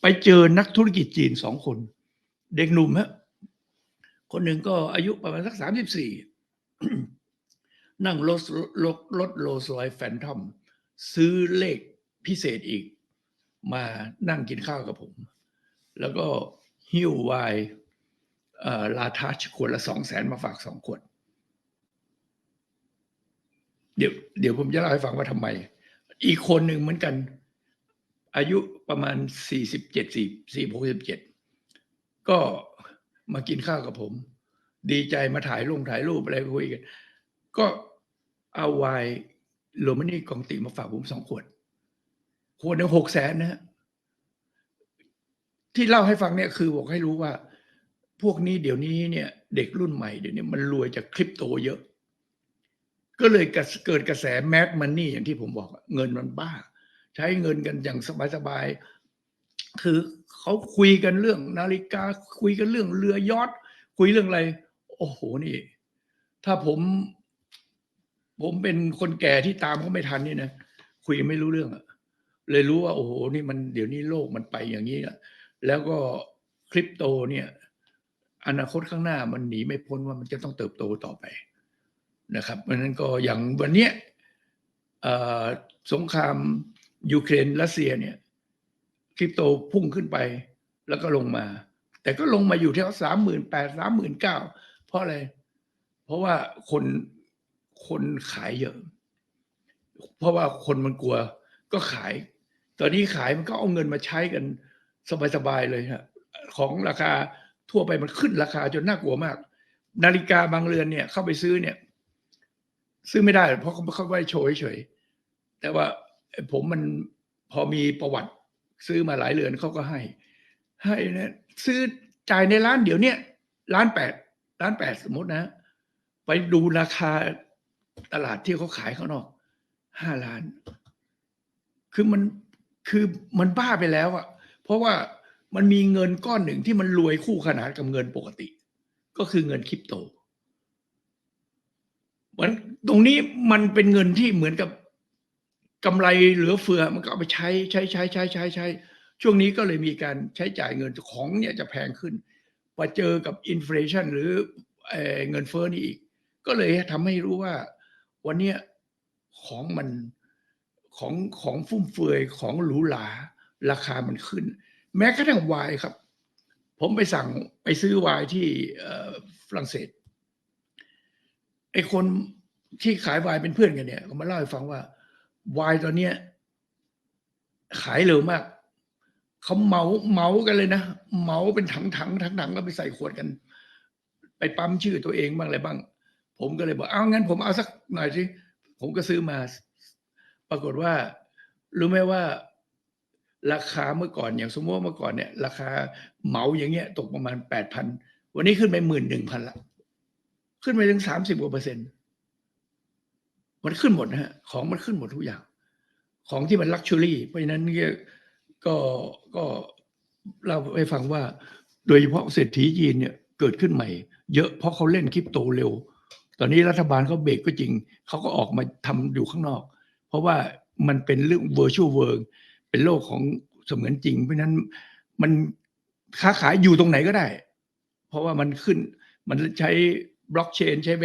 ไปเจอนักธุรกิจจีนสองคน เด็กหนุ่มฮะคนหนึ่งก็อายุประมาณสักสามสิบสี่นั่งรถรถรถโรลส์รอยแฟนทอมซื้อเลขพิเศษอีก มานั่งกินข้าวกับผม แล้วก็หิ้วไวเอ่อลาทัชขวดละสองแสนมาฝากสองขวด เดี๋ยวเดี๋ยวผมจะเล่าให้ฟังว่าทำไม อีกคนหนึ่งเหมือนกัน อายุประมาณสี่สิบเจ็ดสี่สี่หกสิบเจ็ดก็มากินข้าวกับผม ดีใจมาถ่ายลงถ่ายรูปอะไรคุยกัน ก็เอาไวน์โรมานี่กองติมาฝากผมสองขวด ขวดหนึ่งหกแสนนะฮะที่เล่าให้ฟังเนี่ยคือบอกให้รู้ว่า พวกนี้เดี๋ยวนี้เนี่ย เด็กรุ่นใหม่เดี๋ยวนี้มันรวยจากคริปโตเยอะ ก็เลยเกิดกระแสแม็กมันนี่อย่างที่ผมบอกเงินมันบ้า ใช้เงินกันอย่างสบายๆคือเขาคุยกันเรื่อง นาฬิกาคุยกันเรื่องเรือยอทคุยเรื่องอะไร โอ้โหนี่ ถ้าผม ผมเป็นคนแก่ที่ตามเขาไม่ทันนี่นะคุยไม่รู้เรื่องอะเลยรู้ว่า โอ้โหนี่มันเดี๋ยวนี้โลกมันไปอย่างนี้อะแล้วก็คริปโตเนี่ย อนาคตข้างหน้ามันหนีไม่พ้นว่ามันจะต้องเติบโตต่อไปนะครับเพราะฉะนั้นก็อย่างวันเนี้ยสงคราม ยูเครนรัสเซียเนี่ยคริปโตพุ่งขึ้นไปแล้วก็ลงมา แต่ก็ลงมาอยู่ที่สามหมื่นแปดสามหมื่นเก้าเพราะอะไร เพราะว่าคนคนขายเยอะ เพราะว่าคนมันกลัวก็ขาย ตอนนี้ขายมันก็เอาเงินมาใช้กันสบายๆเลยฮะของราคาทั่วไปมันขึ้นราคาจนน่ากลัวมาก นาฬิกาบางเรือนเนี่ยเข้าไปซื้อเนี่ย ซื้อไม่ได้ เพราะเขาเขาไม่โชว์เฉยๆแต่ว่า ผมมันพอมีประวัติซื้อมาหลายเรือนเขาก็ให้ ให้นะซื้อจ่ายในร้านเดี๋ยวเนี้ยร้านแปดร้านแปดสมมตินะ ไปดูราคาตลาดที่เขาขายข้างนอกห้าล้าน คือมันคือมันบ้าไปแล้วอะเพราะว่ามันมีเงินก้อนหนึ่งที่มันรวยคู่ขนานกับเงินปกติ ก็คือเงินคริปโตมันตรงนี้มันเป็นเงินที่เหมือนกับ กำไรเหลือเฟือมันก็เอาไปใช้ใช้ใช้ใช้ใช้ใช้ช่วงนี้ก็เลยมีการใช้จ่ายเงินของเนี่ยจะแพงขึ้นพอเจอกับอินฟลชันหรือเอเงินเฟ้อนี่อีก ก็เลยทำให้รู้ว่า วันเนี้ยของมันของของฟุ่มเฟือยของหรูหราราคามันขึ้น แม้กระทั่งไวน์ครับ ผมไปสั่งไปซื้อไวน์ที่ฝรั่งเศสไอคนที่ขายไวน์เป็นเพื่อนกันเนี่ยเขามาเล่าให้ฟังว่า ไวน์ตอนเนี้ย ขายเร็วมาก เขาเมาเมากันเลยนะเมาเป็นถังถังถังถังแล้วไปใส่ขวดกัน ไปปั๊มชื่อตัวเองบ้างอะไรบ้าง ผมก็เลยบอกเอางั้นผมเอาสักหน่อยสิผมก็ซื้อมา ปรากฏว่า รู้ไหมว่า ราคาเมื่อก่อนอย่างสมมติว่าเมื่อก่อนเนี่ย ราคาเหมาอย่างเงี้ย ตกประมาณแปดพันวันนี้ขึ้นไปหมื่นหนึ่งพันละขึ้นไปถึงสามสิบกว่าเปอร์เซ็นต์ มันขึ้นหมดนะฮะของมันขึ้นหมดทุกอย่าง ของที่มันลักชัวรี่ เพราะฉะนั้นเนี่ยก็ก็เล่าให้ฟังว่า โดยเฉพาะเศรษฐีจีนเนี่ยเกิดขึ้นใหม่ เยอะเพราะเขาเล่นคริปโตเร็ว ตอนนี้รัฐบาลเขาเบรกก็จริง เขาก็ออกมาทำอยู่ข้างนอก เพราะว่ามันเป็นเรื่อง virtual world เป็นโลกของเสมือนจริง เพราะฉะนั้นมันค้าขายอยู่ตรงไหนก็ได้ เพราะว่ามันขึ้นมันใช้บล็อกเชนใช้เว็บ